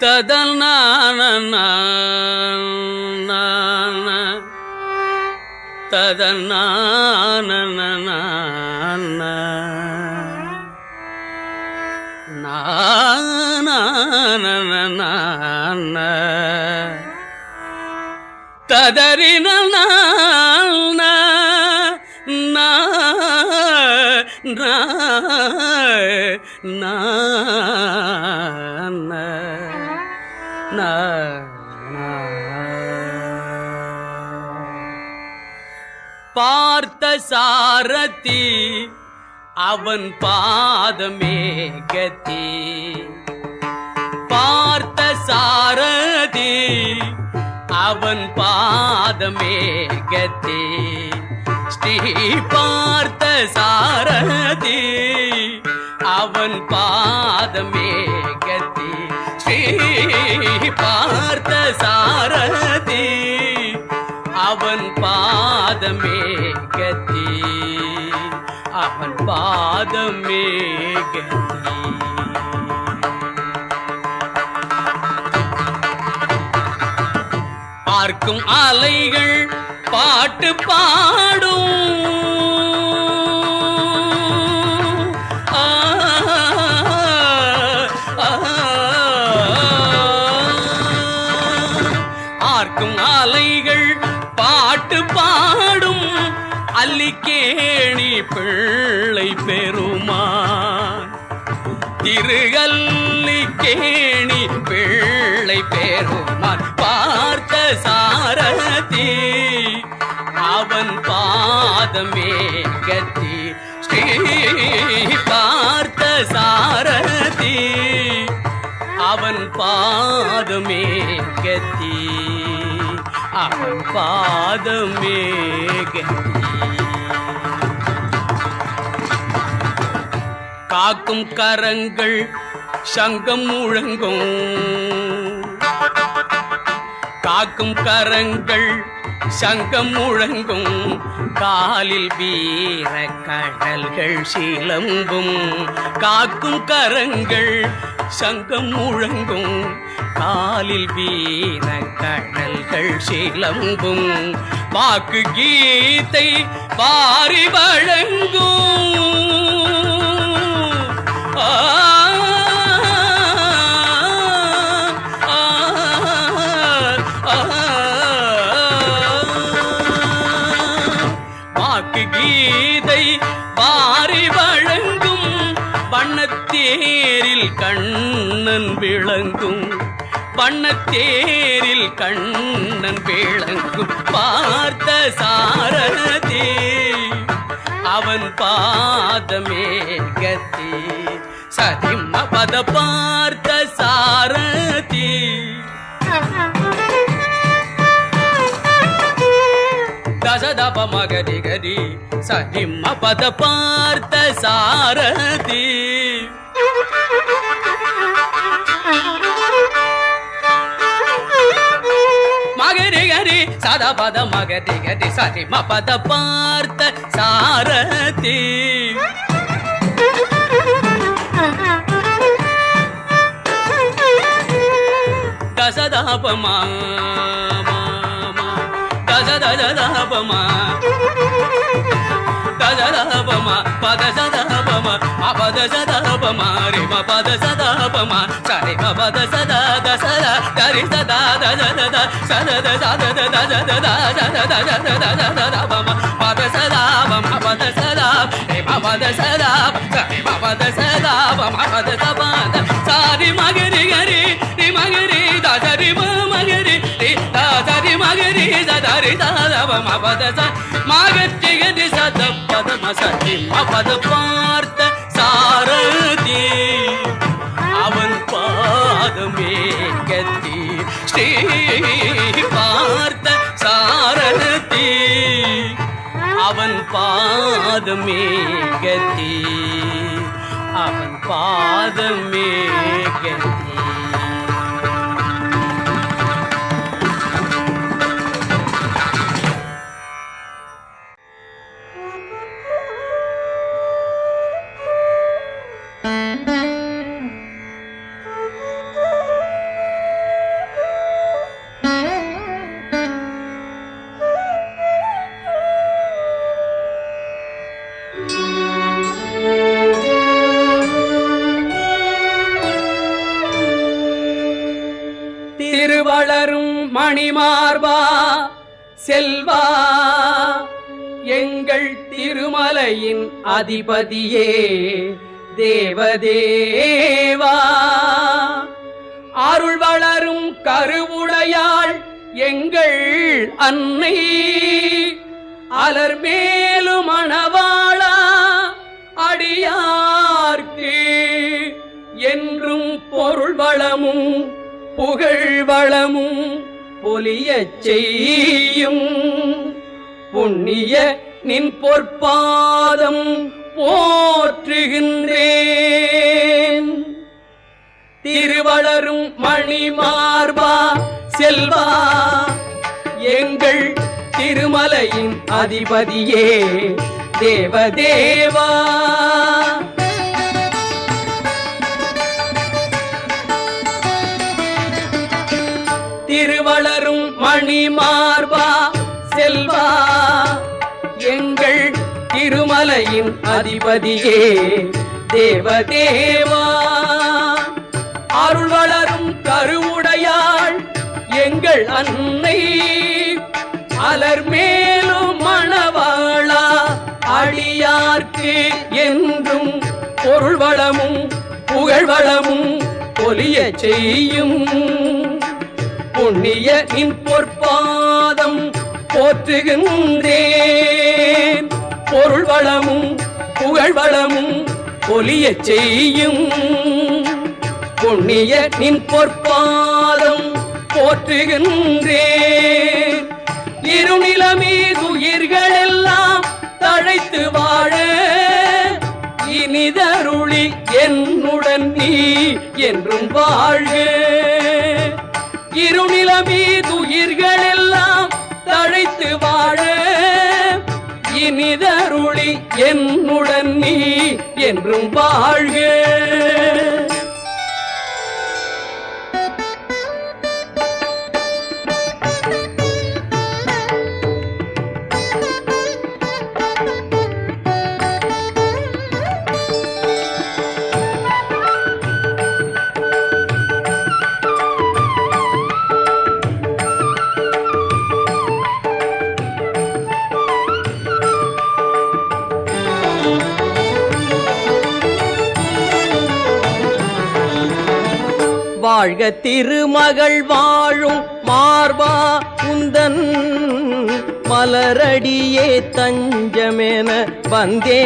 ததல் நான ததல் நான ததறின பார்த்த சாரதி அவன் பாதமே கத்தி. பார்த்த சாரதி அவன் பாதமே கத்தி. ஸ்ரீ பார்த்த சாரதி அவன் பாதமே கத்தி. பார்த்த சாரதி அவன் பாதமே கதி அவன் பாதமே கதி பார்க்கும் அலைகள் பாட்டு பாடும் பார்த்த சாரதி அவன் பாதமே கத்தி அவன் பாதமே கத்தி. காக்கும் கரங்கள் சங்கம் முழங்கும் காக்கும் கரங்கள் சங்கம் முழங்கும் காலில் வீர கடல்கள் சீலம்பும் காக்கும் கரங்கள் சங்கம் முழங்கும். காலில் வீர கடல்கள் சீலம்பும் வாக்கு கீத்தை பாரி வழங்கும். விளங்கும். வண்ணத்தேரில் கண்ணன் விளங்கும். பார்த்த சாரதி அவன் பாதமேகத்தி சதிம்ம பத பார்த்த சாரதி தசதப மகதி கதி சதிம்ம பத பார்த்த சாரதி மகரி கரி சத பத மகதி கதி சதிம்ம பத பார்த்த சாரதி. தசதாபமா தசதபமா தசதபமா பத சதபமா அபத சதபமா ரிம பத சதபமா சரி பத சதா சதத பத சதாபமா பத சதாப் ரிம பத சதாப் சரி பத சதாபமா பத சபாத சாரி மகரி கரி ரி மகரி தசரி மகரி ரி தசரி மகரி சதரி ச கதி சத பத மசதி மபத பார்த்த சாரதி. அவன் பாதமே கத்தி ஸ்ரீ பார்த்த சாரதி. அவன் பாதமே கத்தி அவன் பாதமே அதிபதியே தேவதேவா. அருள் வளரும் கருவுடையாள் எங்கள் அன்னை. அலர் மேலும் மணவாளா அடியார்க்கு என்றும் பொருள் வளமும் புகழ் வளமும் பொலியச் செய்யும். புண்ணிய நின் பொற்பாதம் போற்றுகின்றேன். திருவளரும் மணிமார்பா செல்வா எங்கள் திருமலையின் அதிபதியே தேவதேவா. மலையின் அதிபதியே தேவதேவா. அருள் வளரும் கருவுடையாள் எங்கள் அன்னை. அலர் மேலும் மணவாளா அடியார்க்கு என்றும் பொருள் வளமும் புகழ் வளமும் பொலிய செய்யும். புண்ணிய இன் பொற்பாதம் போற்றுகின்றேன் பொருள் வளமும் புகழ் வளமும் பொலிய செய்யும். பொன்னிய நின் பொற்பாதம் போற்றுகின்றேன் இருநிலமீதுயிர்கள் எல்லாம் தழைத்து வாழ. இனிதருளி என்னுடன் நீ என்றும் வாழ்க. இருநிலமீதுயிர்கள் எல்லாம் தழைத்து வாழ. இனிதருளி என்னுடன் நீ என்றும் வாழ்க. வாழ்க திருமகள் வாழும் மார்பா உந்தன் மலரடியே தஞ்சமென வந்தேன்.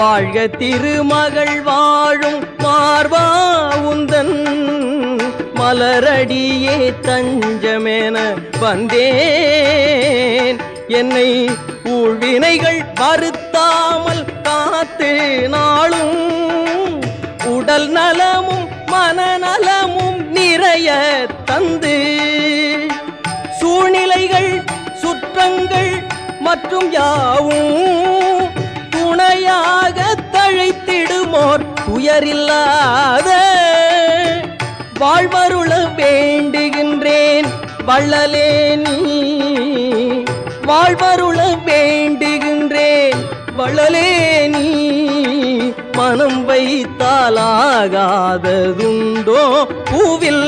வாழ்க திருமகள் வாழும் மார்பா உந்தன் மலரடியே தஞ்சமென வந்தேன். என்னை ஊழ்வினைகள் வருத்தாமல் காத்து நாளும் உடல் நல நிறைய தந்து. சூழ்நிலைகள் சுற்றங்கள் மற்றும் யாவும் துணையாக தழைத்திடுமோர் துயரில்லாத. வாழ்வருள வேண்டுகின்றேன் வள்ளலே நீ. வாழ்வருள வேண்டுகின்றேன் வள்ளலே நீ. மனம் வைத்தாலாகாததுண்டோ? பூவில்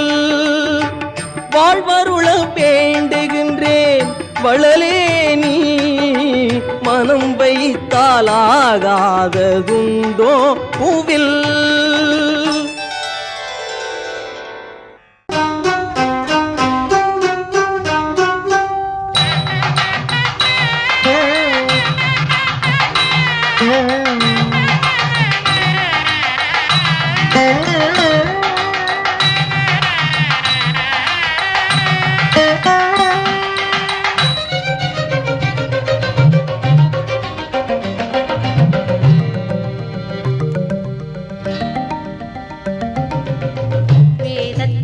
வாழ்வருள வேண்டுகின்றேன் வளலே நீ. மனம் வைத்தாலாகாததுண்டோ? பூவில்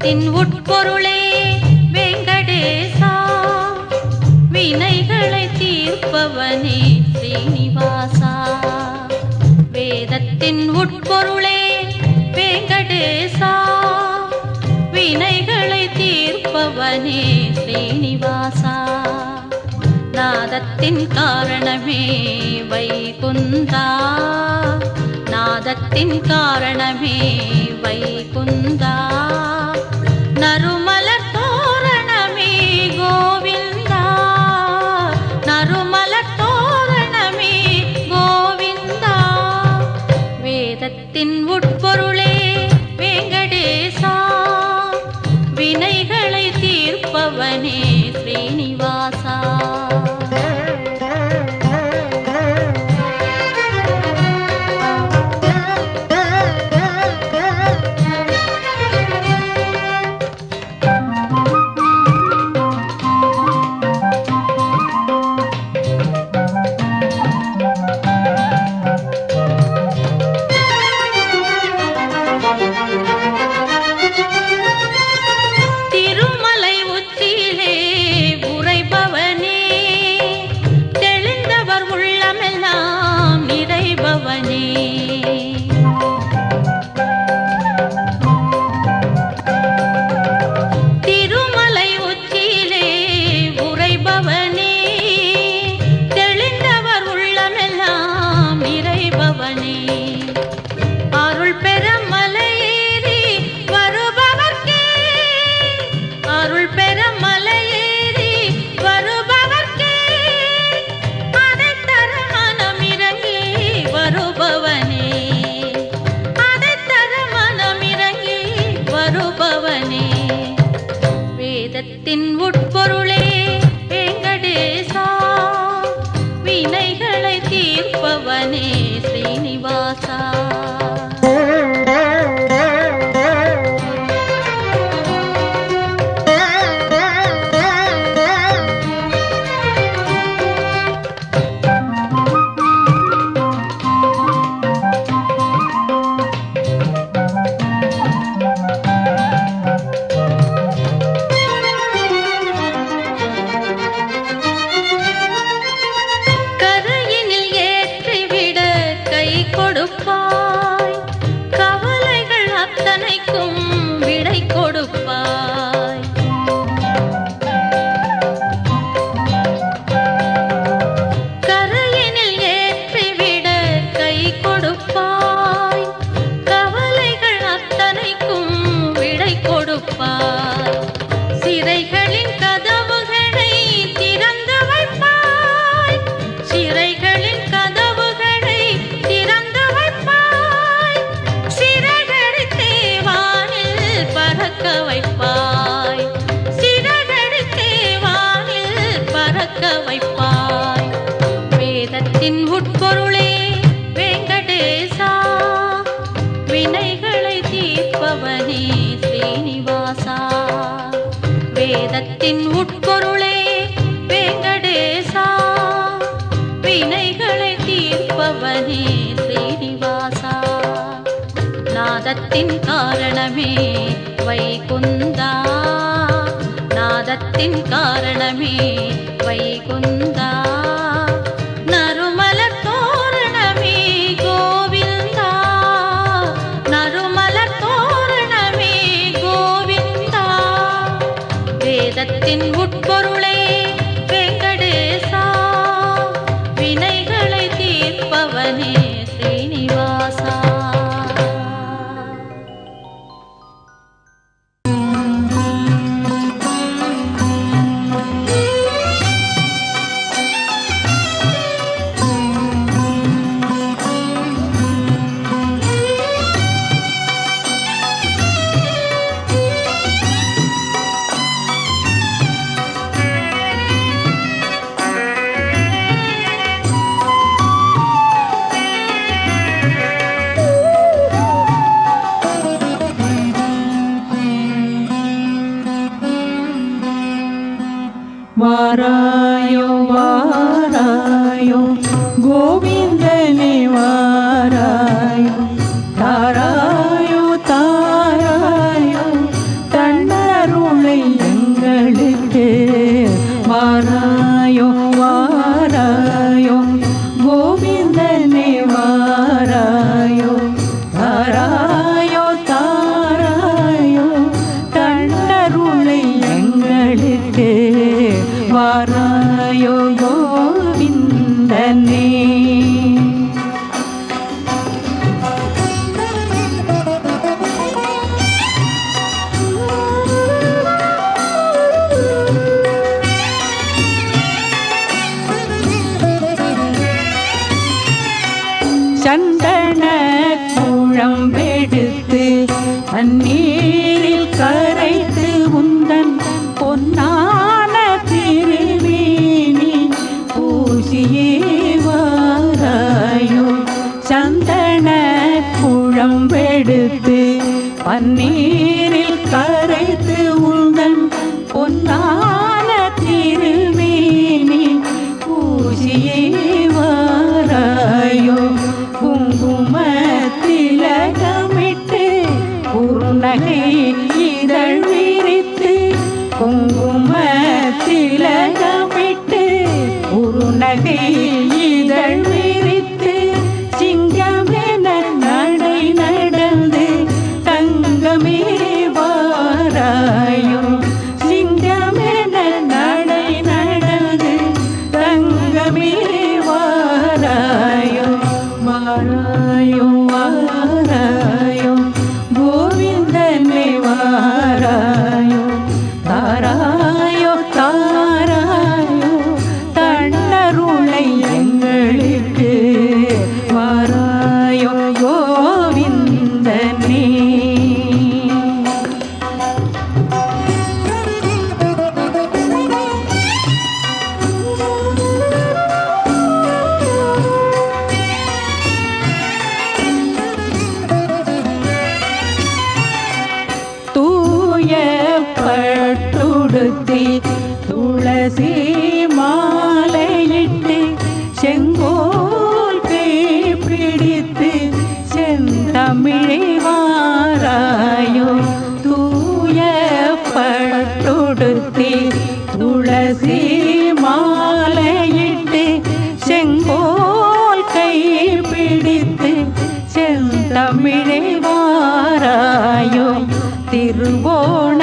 வேதத்தின் உட்பொருளே வெங்கடேசா. வினைகளை தீர்ப்பவனே ஸ்ரீனிவாசா. வேதத்தின் உட்பொருளே வெங்கடேசா. வினைகளை தீர்ப்பவனே ஸ்ரீனிவாசா. நாதத்தின் காரணமே வைகுந்தா. நாதத்தின் காரணமே வைகுந்தா. நறுமலர் தோரணமே கோவிந்தா. நறுமலர் தோரணமே கோவிந்தா. வேதத்தின் உட் பின் ஒட்டு தும் நாதத்தின் காரணமே வைகுந்தா. நாதத்தின் காரணமே வைகுந்தா. நறுமல தோரணமே கோவிந்தா. நறுமல தோரணமே வேதத்தின் Kumarayomara பன்னீரில் नहीं செந்தமிழை வாராயோ திருவோண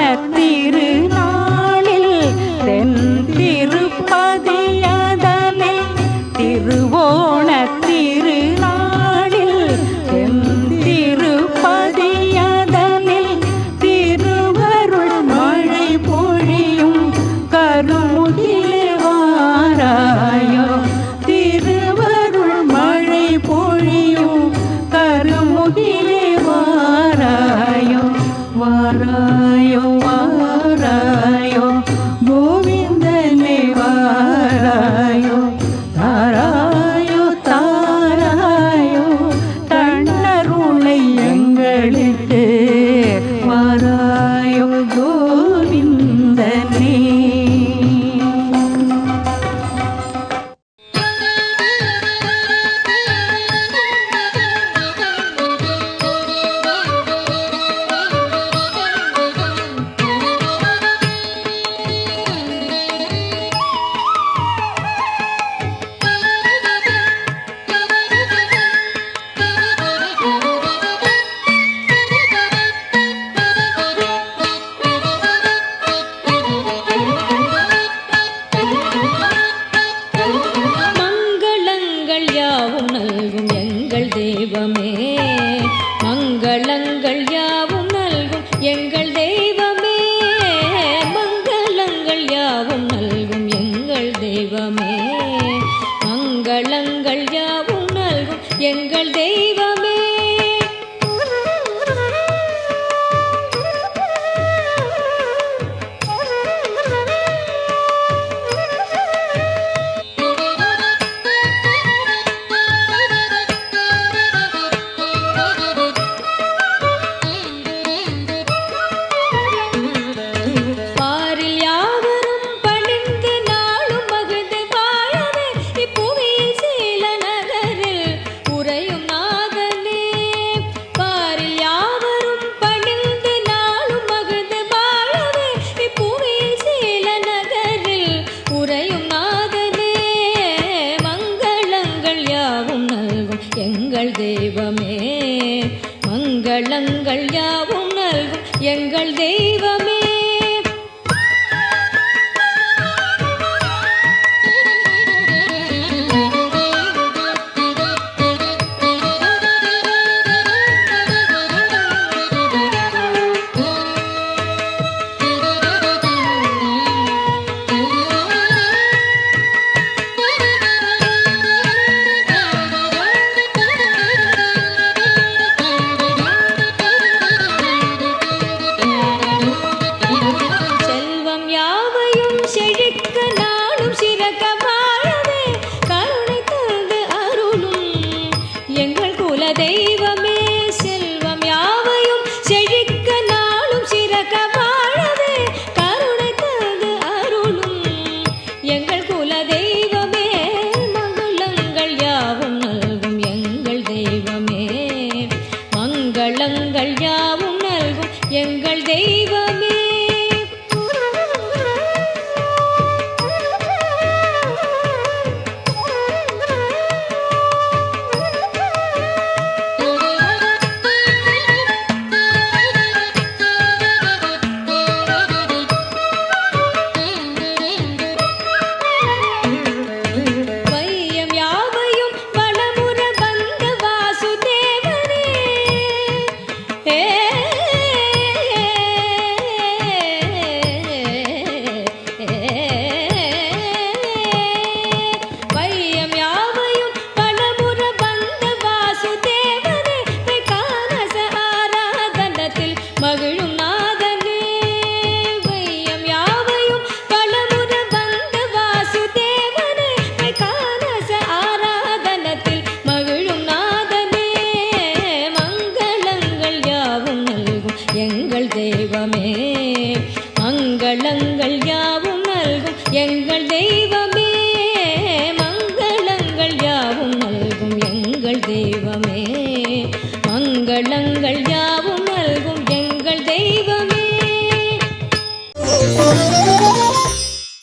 mãe